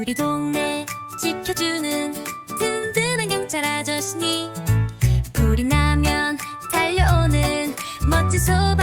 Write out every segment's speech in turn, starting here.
우리 동네 지켜주는 든든한 경찰 아저씨니 불이 나면 달려오는 멋진 소방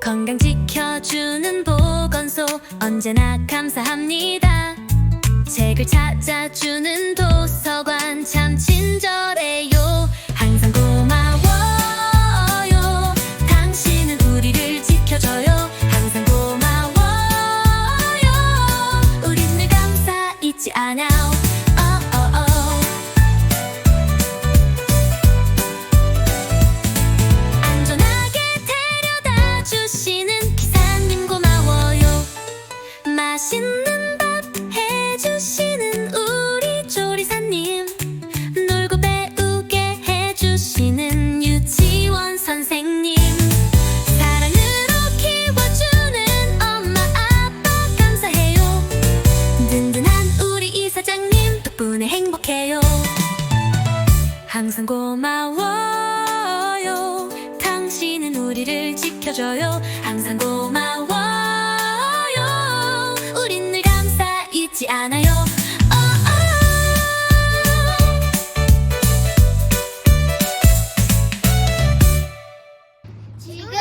건강 지켜주는 보건소 언제나 감사합니다. 책을 찾아주는 도서관 참 친절해요. 항상 고마워요. 당신은 우리를 지켜줘요. 항상 고마워요. 우린 늘 감사 잊지 않아. 맛있는 밥 해주시는 우리 조리사님. 놀고 배우게 해주시는 유치원 선생님. 사랑으로 키워주는 엄마 아빠 감사해요. 든든한 우리 이사장님 덕분에 행복해요. 항상 고마워요. 당신은 우리를 지켜줘요. 항상 고마워요. chicos.